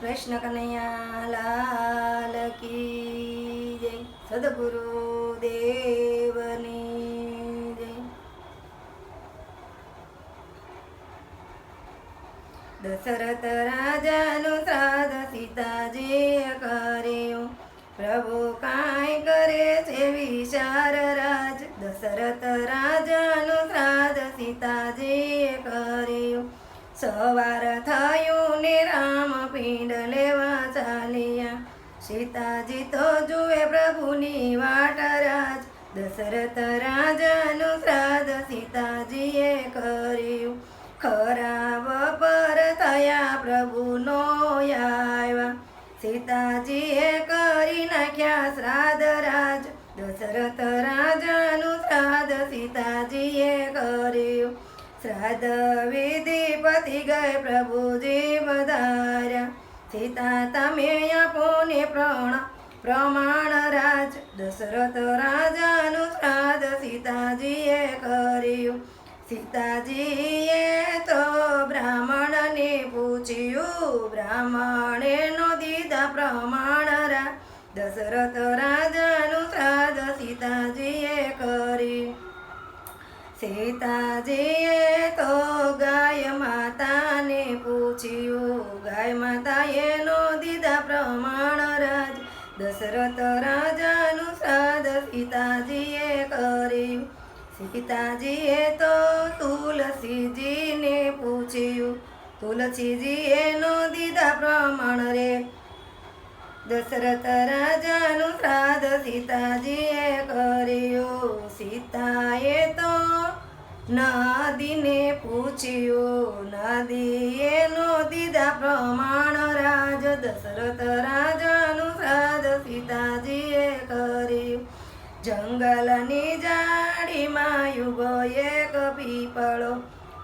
કૃષ્ણ કનૈયા લાલ કી જય. સદગુરુ દેવની જય. દશરથ રાજાનું શ્રાદ્ધ સીતાજી કર્યું. પ્રભુ કાંઈ કરે છે વિચાર રાજ. દશરથ રાજાનું શ્રાદ્ધ સીતાજી કર્યું. સવાર થયું સીતાજી તો જુએ પ્રભુની વાટ રાજ. દશરથ રાજાનું શ્રાદ્ધ સીતાજીએ કર્યું. ખરાબ પર થયા પ્રભુનો આવ્યા. સીતાજીએ કરી નાખ્યા શ્રાદ્ધ રાજ. દશરથ રાજાનું શ્રાદ્ધ સીતાજીએ કર્યું. શ્રાદ્ધ વિધિ પતિ ગય પ્રભુજી વધાર્યા. સીતા તમે આપોને પ્રણ, પ્રમાણ રાજ, દશરથ રાજાનું શ્રાદ્ધ સીતાજીએ કર્યું. સીતાજીએ તો બ્રાહ્મણને પૂછ્યું બ્રાહ્મણે નો દીધા પ્રમાણ રા, દશરથ રાજાનું શ્રાદ્ધ સીતાજીએ કર્યું. સીતાજીએ તો માતાને પૂછ્યું ગાય માતાએ નો દીધા પ્રમાણ રાજ. દશરથ રાજાનું શ્રાદ્ધ સીતાજીએ કર્યું. સીતાજીએ તો તુલસીજીને પૂછ્યું. તુલસીજીએ નો દીધા પ્રમાણ રે. દશરથ રાજાનું શ્રાદ્ધ સીતાજીએ કર્યું. સીતાએ તો નદીને પૂછ્યું. નદીએ દશરથ રાજાનું શ્રાદ્ધ સીતાજીએ કર્યું. જંગલની જાડીમાં યુગો એક પીપળો,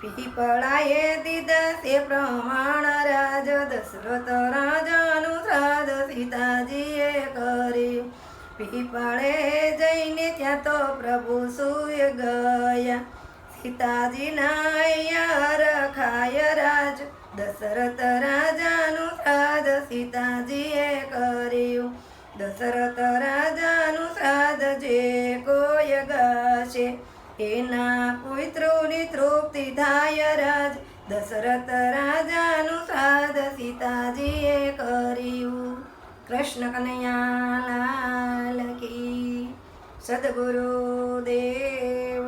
પીપળાએ દીધા પ્રમાણ રાજ. દશરથ રાજાનું શ્રાદ્ધ સીતાજીએ કર્યું. પીપળે જઈને ત્યાં તો પ્રભુ સુય ગયા. સીતાજીના રખાય રાજ. દશરથ શ્રાદ્ધ સીતાજીએ કર્યું. દશરથ રાજાનું શ્રાદ્ધ જે કોઈ ગાશે એના પુત્રોની તૃપ્તિ થાય રાજ. દશરથ રાજાનું શ્રાદ્ધ સીતાજીએ કર્યું. કૃષ્ણ કનૈયા લાલ કી. સદગુરુ દેવ